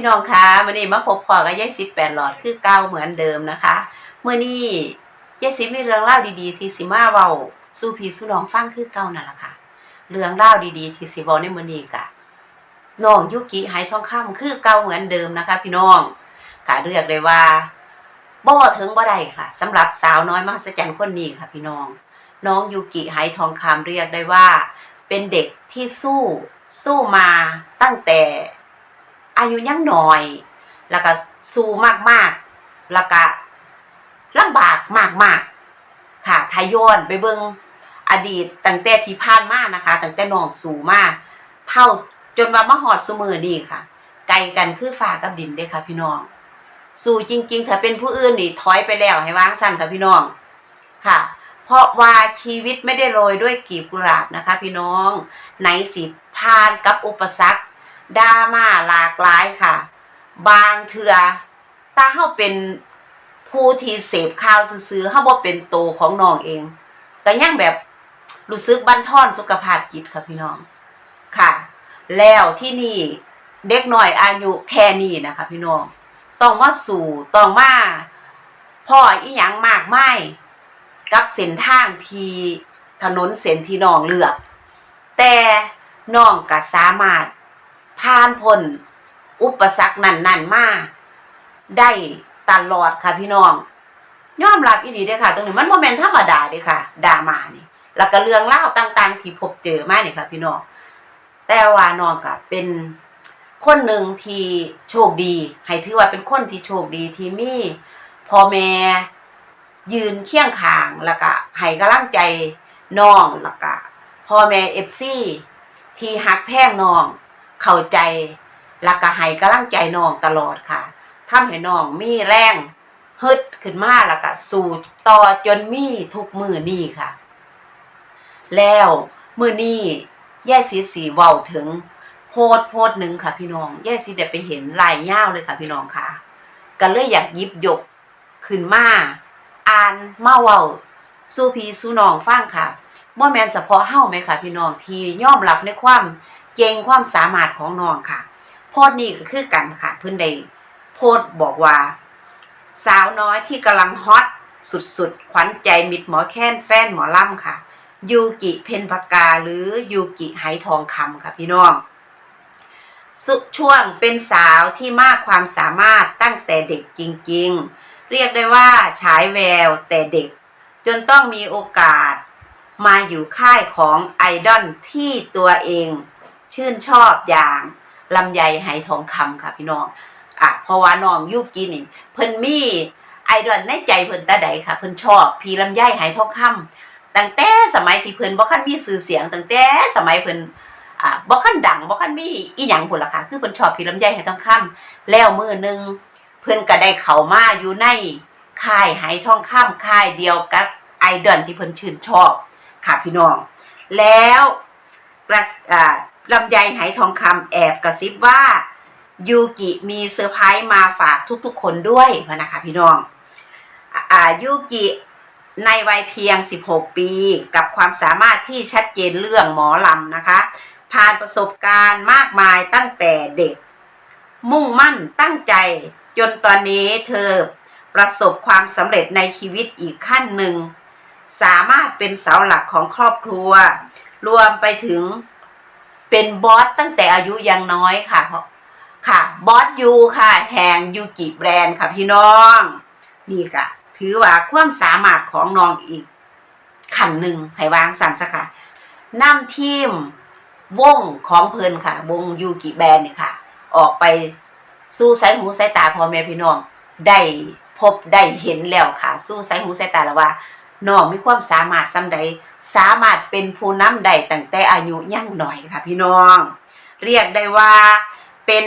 พี่น้องคะมื่อนี้มาพบพอกับยายสิบแปดหลอดคือเก่าเหมือนเดิมนะคะเมื่อนี้ยายสิบมีเรื่องเล่าดีๆที่สิมาเว้าสู้พี่สู้น้องฟังคือเก่านั่นแหละค่ะ เรื่องเล่าดีๆที่สิเว้าในมื่อนี้กะน้องยุกิหายทองคำคือเก่าเหมือนเดิมนะคะ พี่น้องค่ะเรียกได้ว่าบ่ถึงบ่ได้ค่ะสำหรับสาวน้อยมหัศจรรย์คนนี้ค่ะ พี่น้อง น้องยูกิหายทองคำเรียกได้ว่า เป็นเด็กที่สู้สู้มาตั้งแต่ อายุยังหน้อย แล้วก็สู้มากๆ แล้วก็ลำบากมากๆ ค่ะทายอนไปเบิ่งอดีตตั้งแต่ที่ผ่านมานะคะตั้งแต่น้องสู่มาเท่าจนว่ามาหอดสมือนี่ค่ะ ไกลกันคือฟ้ากับดินเด้ค่ะ พี่น้อง สู่จริง ๆ ถ้าเป็นผู้อื่นนี่ถอยไปแล้วให้วางสั้นค่ะพี่น้องค่ะ เพราะว่าชีวิตไม่ได้โรยด้วยกีบกุหลาบนะคะ พี่น้องไหนสิผ่านกับอุปสรรค ดราม่าหลากหลายค่ะ บางเถื่อถ้าเฮาเป็นผู้ที่เสพข่าวซื่อเฮาบ่เป็นโตวของน้องเองก็ยังแบบรู้สึกบั่นทอนสุขภาพจิตค่ะพี่น้องค่ะ แล้วที่นี่เด็กหน้อยอายุแค่นี้นะคะ พี่น้องต้องมาสู่ต้องมาพ่ออีหยังมากมายกับเส้นทางที่ถนนเส้นที่น้องเลือก แต่น้องก็สามารถ ผ่านพ้นอุปสรรคนั้นๆมาได้ตลอดค่ะพี่น้องยอมรับอีหลีเด้อค่ะ ตรงนี้มันโมเมนธรรมดาเด้อค่ะดามานี่ แล้วก็เรื่องเล่าต่างๆ ที่พบเจอมาเนี่ยค่ะ พี่น้องแต่ว่าน้องก็เป็นคนหนึ่งที่โชคดี ให้ถือว่าเป็นคนที่โชคดีที่มีพ่อแม่ยืนเคียงข้างแล้วก็ให้กำลังใจน้องแล้วก็พ่อแม่เอฟซีที่ฮักแพงน้อง เข้าใจแล้วก็ให้กำลังใจน้องตลอดค่ะทำให้น้องมีแรงฮึดขึ้นมาแล้วก็สู้ต่อจนมีทุกมือนี่ค่ะ แล้วมือนี้ย่ายสีสีเว้าถึงโพดโพดหนึ่งค่ะ พี่น้องย่ายสีได้ไปเห็นลายย่าวเลยค่ะ พี่น้องค่ะก็เลยอยากยิบยกขึ้นมาอ่านมาเว้าสู้พีสู้น้องฟังค่ะบ่แมนเฉพาะเฮาไหมค่ะ พี่น้องที่ยอมรับในความ เก่งความสามารถของน้องค่ะโพดนี้ก็คือกันค่ะเพิ่นได้โพดบอกว่า สาวน้อยที่กำลังฮอตสุดๆ ขวัญใจมิดหมอแค้นแฟนหมอล่ำค่ะ ยูกิเพนปากาหรือยูกิไหทองคำค่ะพี่น้องสุช่วงเป็นสาวที่มากความสามารถตั้งแต่เด็กจริงๆ เรียกได้ว่าฉายแววแต่เด็ก จนต้องมีโอกาสมาอยู่ค่ายของไอดอลที่ตัวเอง ชื่นชอบอย่างลำไยไหทองคำค่ะพี่น้องอะเพราะว่าน้องยุกินี่ เพิ่นมีไอดอลในใจเพิ่นตาใดค่ะ เพิ่นชอบ พี่ลำไยไหทองคำตั้งแต่สมัยที่เพิ่นบ่คันมีชื่อเสียงตั้งแต่สมัยเพิ่นอ่าบ่คันดังบ่คันมีอีหยังพุ่นล่ะค่ะ คือเพิ่นชอบพี่ลำไยไหทองคำแล้วมือหนึงเพิ่นก็ได้เข้ามาอยู่ในค่ายไหทองคำค่ายเดียวกับไอดอลที่เพิ่นชื่นชอบค่ะพี่น้อง แล้วกระอ่า ลำไยไหทองคำแอบกระซิบว่ายูกิมีเซอร์ไพรส์มาฝากทุกๆ คนด้วยนะคะพี่น้องอายูกิในวัยเพียง 16 ปี กับความสามารถที่ชัดเจนเรื่องหมอลำนะคะ ผ่านประสบการณ์มากมายตั้งแต่เด็ก มุ่งมั่นตั้งใจจนตอนนี้เธอประสบความสำเร็จในชีวิตอีกขั้นหนึ่ง สามารถเป็นเสาหลักของครอบครัว รวมไปถึง เป็นบอสตั้งแต่อายุยังน้อยค่ะเพราะค่ะบอสยูค่ะ แห่งยูกิแบรนด์ค่ะพี่น้อง นี่ค่ะ ถือว่าความสามารถของน้องอีกขันหนึ่งให้วางสันซะค่ะนำทีมวงของเพลินค่ะ วงยูกิแบรนด์นี่ค่ะ ออกไปสู้สายหูสายตาพ่อแม่พี่น้อง ได้พบได้เห็นแล้วค่ะ สู้สายหูสายตาแล้วว่า น้องมีความสามารถสำใด สามารถเป็นผู้นำได้ตั้งแต่อายุยังหน่อยค่ะพี่น้อง เรียกได้ว่าเป็น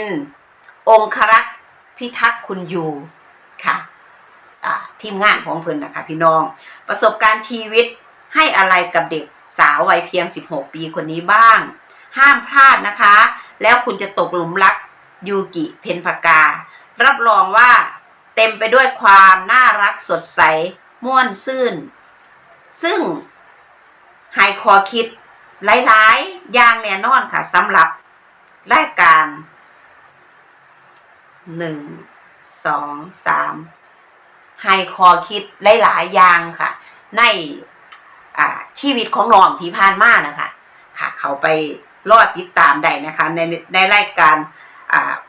องครักษ์พิทักษ์คุณอยู่ค่ะทีมงานของเพิ่นนะคะพี่น้อง ประสบการณ์ชีวิตให้อะไรกับเด็กสาววัยเพียง 16 ปีคนนี้บ้าง ห้ามพลาดนะคะ แล้วคุณจะตกหลุมรักยูกิเพนพากา รับรองว่าเต็มไปด้วยความน่ารักสดใส ม่วนซื่น ซึ่งให้คอคิดหลายๆอย่างแน่นอนค่ะสำหรับรายการหนึ่งสองสามให้คอคิดหลายๆอย่างค่ะ ในชีวิตของน้องที่ผ่านมานะคะค่ะ เขาไปรอดติดตามได้นะคะ ในในรายการ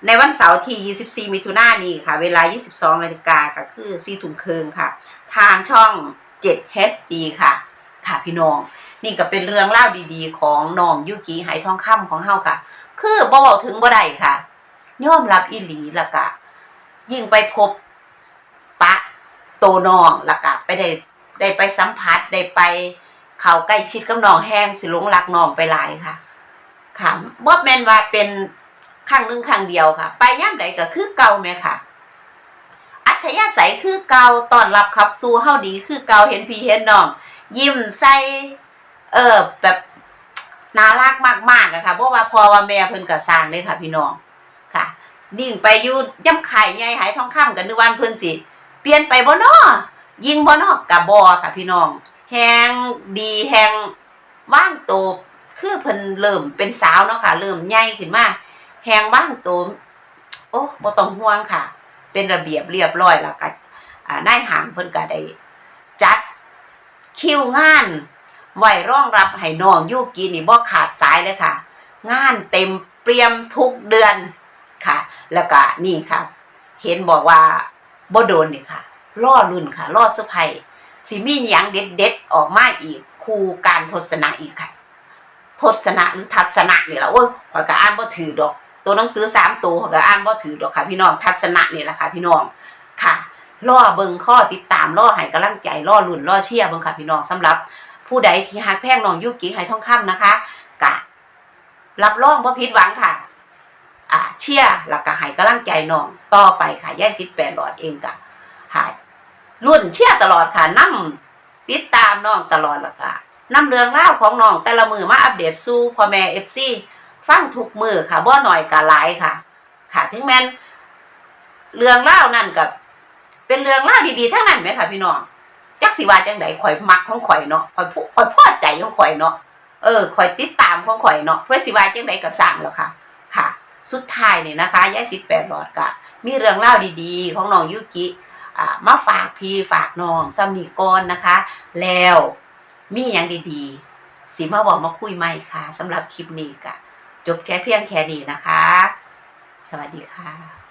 ในวันเสาร์ที่ 24 มิถุนายนนี้ค่ะ เวลา 22นาฬิกาก็คือ4ทุ่มครึ่งค่ะ ทางช่อง 7 HD ค่ะ ค่ะพี่น้อง นี่ก็เป็นเรื่องเล่าดีๆ ของน้องยุกิไหทองคำของเฮาค่ะ คือบ่เว้าถึงบ่ได้ค่ะยอมรับอีหลีล้วก็ยิ่งไปพบปะโตน้องล้วก็ไปได้ได้ไปสัมผัสได้ไปเข้าใกล้ชิดกับน้องแห้งสิหลงรักน้องไปหลายค่ะ ค่ะบ่แม่นว่าเป็นครั้งหนึงครั้งเดียวค่ะ ไปย่ามใดก็คือเก่าแม่ค่ะ ธยาศัยคือเก่าตอนรับขับสู่เฮาดีคือเก่าเห็นพี่เห็นน้อง ยิ้มใส่เออแบบน่ารักมากๆอะค่ะเพราะว่าพอว่าแม่เพิ่นก็สร้างเลยค่ะ พี่น้องค่ะนิ่งไปอยู่ย่ำไข่ใหญ่หายทองคำกันนึกว่าเพิ่นสิเปลี่ยนไปบ่น้อยิงบ่นอกะบ่ค่ะ พี่น้องแฮงดีแฮงว่างโตคือเพิ่นเริ่มเป็นสาวเนาะค่ะ เริ่มใหญ่ขึ้นมาแฮงว่างโตโอ้บ่ต้องห่วงค่ะ เป็นระเบียบเรียบร้อยแล้วก็นายหางเพิ่นก็ได้จัดคิวงานไว้รองรับให้น้องยูกินี่บ่ขาดสายเลยค่ะ งานเต็มเปรียมทุกเดือนค่ะ แล้วก็นี่ค่ะ เห็นบอกว่าบ่โดนนี่ค่ะล่อรุ่นค่ะล่อเซอร์ไพรส์สิมีหยังเด็ดๆออกมาอีกคู่การทศนะอีกค่ะ ทศนะหรือทัศนะนี่แหละโอ้ยขอยก็อ่านบ่ถือดอก ตัวหนังสือสามตัวก็อ่านบ่ถือดอกค่ะพี่น้องทัศนะนี่แหละค่ะพี่น้องค่ะล่อเบิงข้อติดตามล่อให้กำลังใจล่อลุ่นล่อเชียร์เบิงค่ะพี่น้องสำหรับ ผู้ใดที่หักแพงน้องยุกิไหทองคำนะคะกะรับรองว่าผิดหวังค่ะอ่าเชียร์แล้วก็ให้กำลังใจน้องต่อไปค่ะย่ายสิบแปดหลอดเองกะหายรุ่นเชียร์ตลอดค่ะนํติดตามน้องตลอดล้วก็นำเรื่องราของน้องแต่ละมือมาอัปเดตสู่พ่อแม่เอฟซี ฟังทุกมือค่ะบ่หน่อยกะหลายค่ะ ค่ะ ถึงแม้นเรื่องเล่านั่นกับ เป็นเรื่องเล่าดีๆทั้งนั้นไหมค่ะ พี่น้องจักสิว่าจังไดข่อยมักของข่อยเนาะข่อยผู้ข่อยพอใจของข่อยเนาะเออข่อยติดตามของข่อยเนาะเพื่อสิว่าจังไดก็สร้างแล้วค่ะ ค่ะ สุดท้ายนี่นะคะยายสิบแปดหลอดกะมีเรื่องเล่าดีๆ ของน้องยุกิอ่ามาฝากพี่ฝากน้องซัมนีก่อนนะคะ แล้วมีอย่างดีๆสิมาบอกมาคุยใหม่ค่ะสำหรับคลิปนี้กะ จบแค่เพียงแค่นี้นะคะ สวัสดีค่ะ